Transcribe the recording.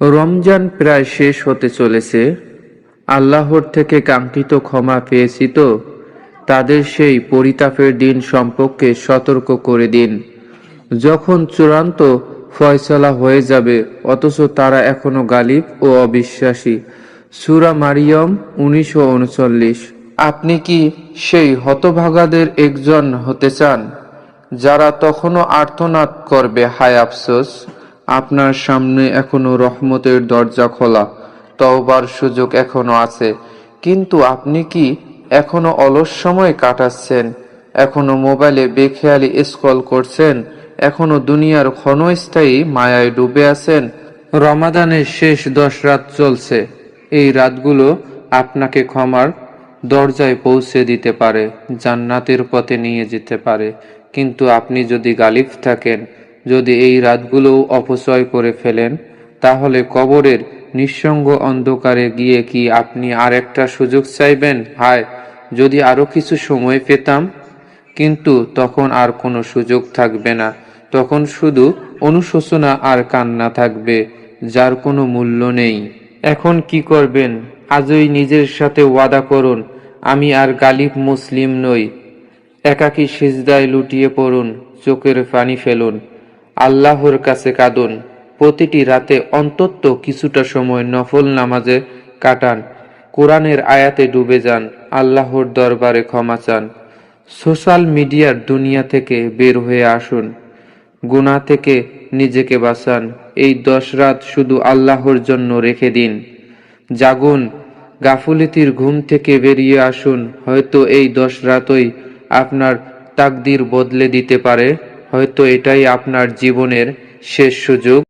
রমজান প্রায় শেষ হতে চলেছে। আল্লাহর থেকে কাঙ্ক্ষিত ক্ষমা পেয়েছি তো। তাদের সেই পরিতাপের দিন সম্পর্কে সতর্ক করে দিন। যখন চূড়ান্ত ফয়সলা হয়ে যাবে, অথচ তারা এখনও গালিব ও অবিশ্বাসী। সুরা মারিয়ম উনিশশো উনচল্লিশ। আপনি কি সেই হতভাগাদের একজন হতে চান, যারা তখনও আর্তনাদ করবে? হায় আফসোস। আপনার সামনে এখনও রহমতের দরজা খোলা, তওবার সুযোগ এখনও আছে। কিন্তু আপনি কি এখনও অলস সময় কাটাচ্ছেন? এখনও মোবাইলে বেখেয়ালি স্ক্রল করছেন? এখনও দুনিয়ার ক্ষণস্থায়ী মায়ায় ডুবে আছেন? রমাদানের শেষ দশ রাত চলছে। এই রাতগুলো আপনাকে ক্ষমার দরজায় পৌঁছে দিতে পারে, জান্নাতের পথে নিয়ে যেতে পারে। কিন্তু আপনি যদি গালিব থাকেন যদি এই রাতগুলোও অপচয় করে ফেলেন, তাহলে কবরের নিঃসঙ্গ অন্ধকারে গিয়ে কি আপনি আর একটা সুযোগ চাইবেন? হায়, যদি আরও কিছু সময় পেতাম, কিন্তু তখন আর কোনো সুযোগ থাকবে না। তখন শুধু অনুশোচনা আর কান্না থাকবে, যার কোনো মূল্য নেই। এখন কি করবেন? আজই নিজের সাথে ওয়াদা করুন, আমি আর গালিব মুসলিম নই। একাকী সিজদায় লুটিয়ে পড়ুন, চোখের পানি ফেলুন। আল্লাহর কাছে কাঁদুন। প্রতিটি রাতে অন্তত কিছুটা সময় নফল নামাজে কাটান। কোরআনের আয়াতে ডুবে যান, আল্লাহর দরবারে ক্ষমা চান। সোশ্যাল মিডিয়ার দুনিয়া থেকে বের হয়ে আসুন। গুনাহ থেকে নিজেকে বাঁচান। এই দশ রাত শুধু আল্লাহর জন্য রেখে দিন। জাগুন, গাফুলিতির ঘুম থেকে বেরিয়ে আসুন। হয়তো এই দশ রাতই আপনার তাকদির বদলে দিতে পারে। হয়তো এটাই আপনার জীবনের শেষ সুযোগ।